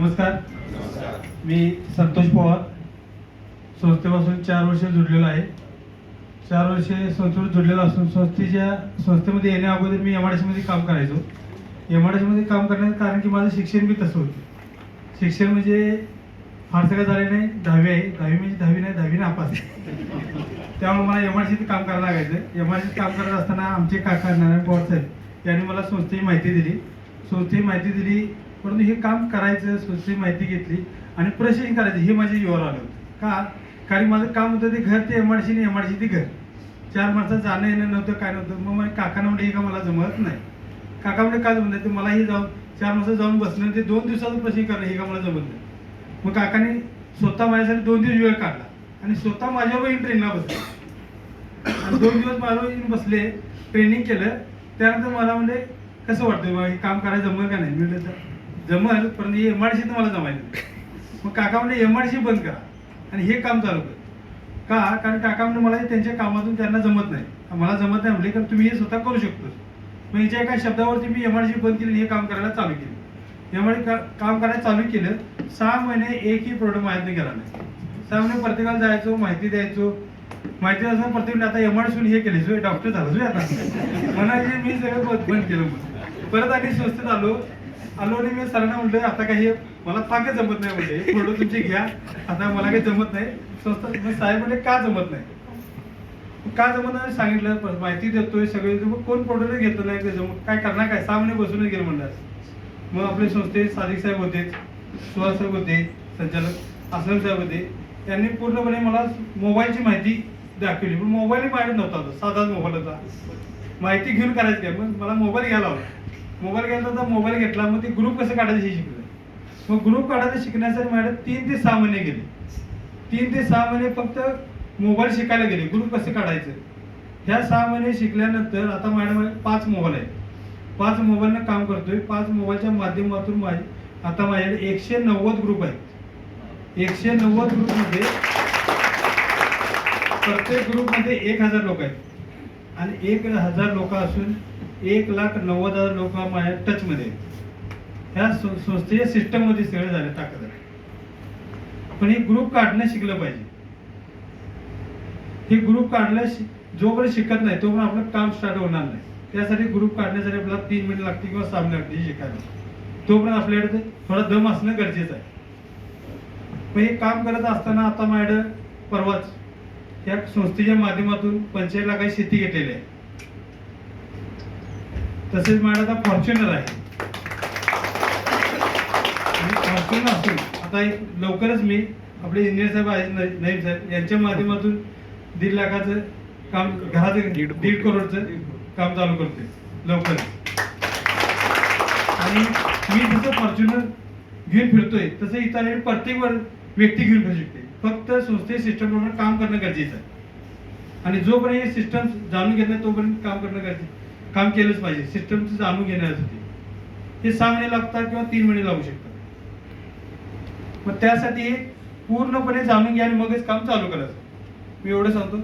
नमस्कार. मी संतोष पवार. संस्थेपासून चार वर्ष जुडलेलो आहे. चार वर्षे संस्थेवर जुडलेलो असून संस्थेच्या संस्थेमध्ये येण्या अगोदर मी एम आयमध्ये काम करायचो. एम आयमध्ये काम करण्याचं कारण की माझं शिक्षण बी तसं होतं. शिक्षण म्हणजे फारसं काय झालं नाही दहावी आहे. दहावी म्हणजे दहावी नाही दहावी नापास त्यामुळे मला एम आय काम करायला लागायचं. एम आय काम करत असताना आमचे काका नारायण पवार साहेब यांनी मला संस्थेची माहिती दिली. संस्थेची माहिती दिली. परंतु हे काम करायचं स्वतःची माहिती घेतली आणि प्रशिक्षण करायचं हे माझे युवर आलं होतं. का? कारण माझं काम होतं ते घर ते M I C M I ते घर. चार माणसं जाणं येणं नव्हतं काय नव्हतं. मग माझ्या काकांना म्हणजे हे का मला जमत नाही? काका म्हणजे काय जमत नाही? ते मलाही जाऊन चार माणसं जाऊन बसणं ते दोन दिवसाचं प्रशिक्षण करणं हे का मला जमत नाही? मग काकाने स्वतः माझ्यासाठी दोन दिवस वेळ काढला आणि स्वतः माझ्यावर येऊन ट्रेनला बसले. आणि दोन दिवस माझ्यावर येऊन बसले ट्रेनिंग केलं. त्यानंतर मला म्हणजे कसं वाटतं बा हे काम करायला जमलं का नाही? मिळलं तर जमल पण हे एम आय सी मला जमायचं मग काका म्हणजे एम आय सी बंद करा. आणि हे काम चालू कर. का? कारण काका म्हणजे मला त्यांच्या कामातून त्यांना जमत नाही. मला जमत नाही म्हणजे कारण तुम्ही हे स्वतः करू शकतो. मग याच्या एका शब्दावरती मी एम आय सी बंद केली हे काम करायला चालू केलं. एम आय काम करायला चालू केलं सहा महिने एकही प्रोडक्ट माहिती केला नाही. सहा महिने प्रत्येकाला जायचो माहिती द्यायचो. माहिती असं प्रत्येक आता एम आय हे केले डॉक्टर झालं आता. म्हणायचे मी सगळं बंद केलं परत आणि स्वस्त आलो. आलो आणि मी सरांना म्हटलं आता काही मला पाकच जमत नाही म्हणजे प्रोडक्ट तुमचे घ्या. आता मला काही जमत नाही. स्वस्त साहेब म्हणजे का जमत नाही? का जमत नाही सांगितलं? माहिती देतोय सगळे. मग कोण प्रोडक्ट घेत नाही? काय करणार काय? सहा महिने बसूनच गेलं म्हणलं मग आपले संस्थेत सादिक साहेब होते सुहास साहेब होते संचालक असलम साहेब होते. त्यांनी पूर्णपणे मला मोबाईलची माहिती दाखवली. पण मोबाईल माझ्याकडे नव्हता. साधाच मोबाईल होता माहिती घेऊन करायचं काय? मग मला मोबाईल घ्यायला होता मोबाईल घ्यायला तर मोबाईल घेतला. मग ते ग्रुप कसं काढायचं हे शिकलं? मग ग्रुप काढायचं शिकण्यासाठी मॅडम तीन ते सहा महिने गेले. तीन ते सहा महिने फक्त मोबाईल शिकायला गेले. ग्रुप कसं काढायचं? ह्या सहा महिने शिकल्यानंतर आता मॅडम पाच मोबाईल आहेत. पाच मोबाईलनं काम करतोय. पाच मोबाईलच्या माध्यमातून माझे आता माझ्याकडे एकशे नव्वद ग्रुप आहेत. एकशे नव्वद ग्रुपमध्ये प्रत्येक ग्रुपमध्ये एक हजार लोक आहेत. आणि एक हजार लोक असून एक लाख नव्वद हजार लोक माझ्या टचमध्ये ह्या संस्थेच्या सिस्टममध्ये सगळे झाले ताकद आहे. पण हे ग्रुप काढणं शिकलं पाहिजे. हे ग्रुप काढलं जोपर्यंत शिकत नाही तोपर्यंत आपलं काम स्टार्ट होणार नाही. त्यासाठी ग्रुप काढण्यासाठी आपल्याला तीन मिनिट लागते किंवा सहा मिनिट लागते शिकायला. तोपर्यंत आपल्याकडे थोडा दम असणं गरजेचं आहे. मग हे काम करत असताना आता माझ्याकडं परवाच या संस्थेच्या माध्यमातून पंचायत लाखाची शेती घेतलेली आहे. तसेच माझ्याकडे आता फॉर्च्युनर आहे. फॉर्च्युनर असून आता लवकरच मी आपले इंजिनियर साहेब आहेत न- नाईब साहेब यांच्या माध्यमातून दीड लाखाचं काम घराचं दीड. करोडचं काम चालू करते लवकर आणि मी जसं फॉर्च्युनर घेऊन फिरतोय तसं इतर प्रत्येक व्यक्ती घेऊन फिरू शकते. फक्त संस्थे सिस्टम प्रमाणे काम करणं गरजेचं आहे. आणि जोपर्यंत हे सिस्टम जाणून घेत नाही तोपर्यंत काम करणं गरजेचं काम केलंच पाहिजे. सिस्टमचं जाणून घेण्यासाठी हे सहा महिने लागतात किंवा तीन महिने लागू शकतात. मग त्यासाठी पूर्णपणे जाणून घ्या आणि मगच काम चालू करायचं मी एवढं सांगतो.